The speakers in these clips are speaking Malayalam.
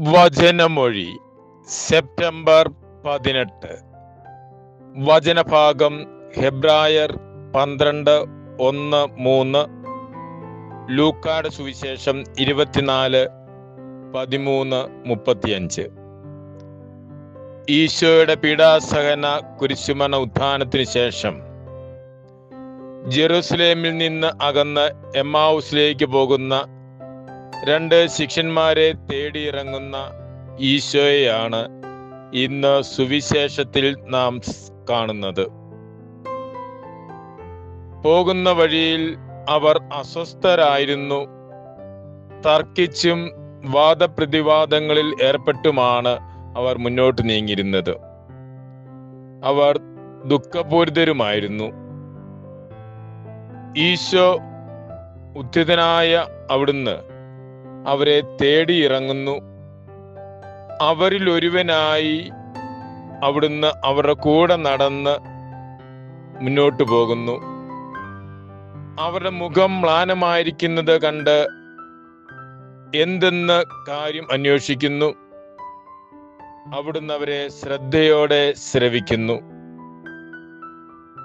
വചനമൊഴി സെപ്റ്റംബർ പതിനെട്ട്. വചനഭാഗം ഹെബ്രായർ പന്ത്രണ്ട് ഒന്ന് മൂന്ന്. ലൂക്കാട് സുവിശേഷം ഇരുപത്തിനാല് പതിമൂന്ന് മുപ്പത്തിയഞ്ച്. ഈശോയുടെ പീഡാസഹന കുരിശുമരണ ഉത്ഥാനത്തിന് ശേഷം ജെറുസലേമിൽ നിന്ന് അകന്ന് എമ്മാവുസിലേക്ക് പോകുന്ന രണ്ട് ശിഷ്യന്മാരെ തേടിയിറങ്ങുന്ന ഈശോയെയാണ് ഇന്ന് സുവിശേഷത്തിൽ നാം കാണുന്നത്. പോകുന്ന വഴിയിൽ അവർ അസ്വസ്ഥരായിരുന്നു. തർക്കിച്ചും വാദപ്രതിവാദങ്ങളിൽ ഏർപ്പെട്ടുമാണ് അവർ മുന്നോട്ട് നീങ്ങിയിരുന്നത്. അവർ ദുഃഖപൂരിതരുമായിരുന്നു. ഈശോ ഉദ്ധിതനായ അവിടുന്ന് അവരെ തേടിയിറങ്ങുന്നു. അവരിൽ ഒരുവനായി അവിടുന്ന് അവരുടെ കൂടെ നടന്ന് മുന്നോട്ട് പോകുന്നു. അവരുടെ മുഖം മ്ലാനമായിരിക്കുന്നത് കണ്ട് എന്തെന്ന് കാര്യം അന്വേഷിക്കുന്നു. അവിടുന്ന് അവരെ ശ്രദ്ധയോടെ ശ്രവിക്കുന്നു.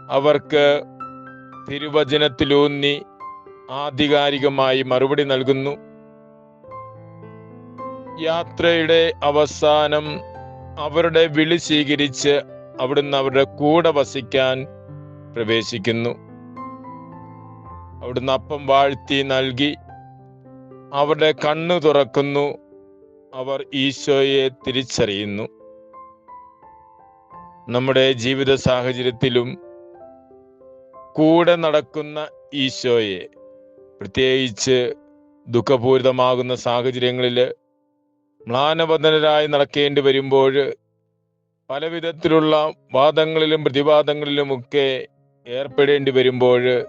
അവർക്ക് തിരുവചനത്തിലൂന്നി ആധികാരികമായി മറുപടി നൽകുന്നു. യാത്രയുടെ അവസാനം അവരുടെ വിളി സ്വീകരിച്ച് അവിടുന്ന് അവരുടെ കൂടെ വസിക്കാൻ പ്രവേശിക്കുന്നു. അവിടുന്ന് അപ്പം വാഴ്ത്തി നൽകി. അവരുടെ കണ്ണു തുറക്കുന്നു. അവർ ഈശോയെ തിരിച്ചറിയുന്നു. നമ്മുടെ ജീവിത സാഹചര്യത്തിലും കൂടെ നടക്കുന്ന ഈശോയെ പ്രത്യേകിച്ച് ദുഃഖപൂരിതമാകുന്ന സാഹചര്യങ്ങളിൽ മ്ലാനബന്ധനരായി നടക്കേണ്ടി വരുമ്പോൾ പലവിധത്തിലുള്ള വാദങ്ങളിലും പ്രതിവാദങ്ങളിലുമൊക്കെ ഏർപ്പെടേണ്ടി വരുമ്പോൾ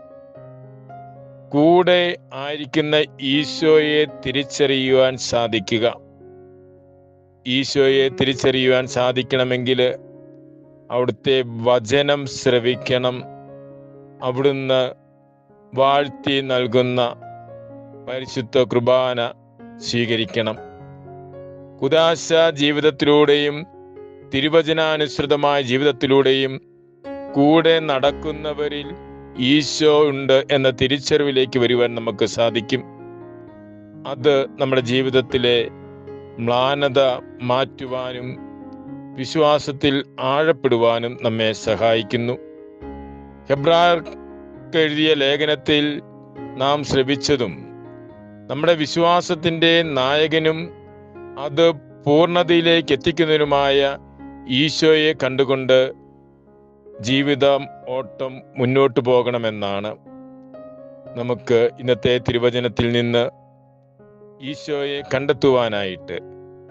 കൂടെ ആയിരിക്കുന്ന ഈശോയെ തിരിച്ചറിയുവാൻ സാധിക്കുക. ഈശോയെ തിരിച്ചറിയുവാൻ സാധിക്കണമെങ്കിൽ അവിടുത്തെ വചനം ശ്രവിക്കണം. അവിടുന്ന് വാഴ്ത്തി നൽകുന്ന പരിശുദ്ധ കുർബാന സ്വീകരിക്കണം. കുദാശ ജീവിതത്തിലൂടെയും തിരുവചനാനുസൃതമായ ജീവിതത്തിലൂടെയും കൂടെ നടക്കുന്നവരിൽ ഈശോ ഉണ്ട് എന്ന തിരിച്ചറിവിലേക്ക് വരുവാൻ നമുക്ക് സാധിക്കും. അത് നമ്മുടെ ജീവിതത്തിലെ മ്ലാനത മാറ്റുവാനും വിശ്വാസത്തിൽ ആഴപ്പെടുവാനും നമ്മെ സഹായിക്കുന്നു. ഹെബ്രാർക്ക് എഴുതിയ ലേഖനത്തിൽ നാം ശ്രമിച്ചതും നമ്മുടെ വിശ്വാസത്തിന്റെ നായകനും അത് പൂർണതയിലേക്ക് എത്തിക്കുന്നതിനുമായ ഈശോയെ കണ്ടുകൊണ്ട് ജീവിതം ഓട്ടം മുന്നോട്ട് പോകണമെന്നാണ് നമുക്ക് ഇന്നത്തെ തിരുവചനത്തിൽ നിന്ന് ഈശോയെ കണ്ടെത്തുവാനായിട്ട്.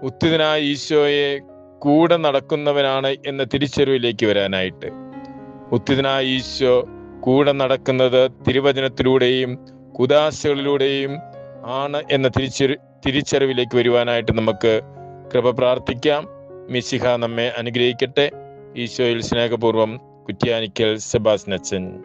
ഉത്തിതനായ ഈശോയെ കൂടെ നടക്കുന്നവനാണ് എന്ന തിരിച്ചറിവിലേക്ക് വരാനായിട്ട്. ഉത്തിതനായ ഈശോ കൂടെ നടക്കുന്നത് തിരുവചനത്തിലൂടെയും കുദാശകളിലൂടെയും ആണ് എന്ന തിരിച്ചറി തിരിച്ചറിവിലേക്ക് വരുവാനായിട്ട് നമുക്ക് കൃപ പ്രാർത്ഥിക്കാം. മിശിഹ നമ്മെ അനുഗ്രഹിക്കട്ടെ. ഈശോയിൽ സ്നേഹപൂർവം കുറ്റ്യാനിക്കൽ സെബാസ്നച്ചൻ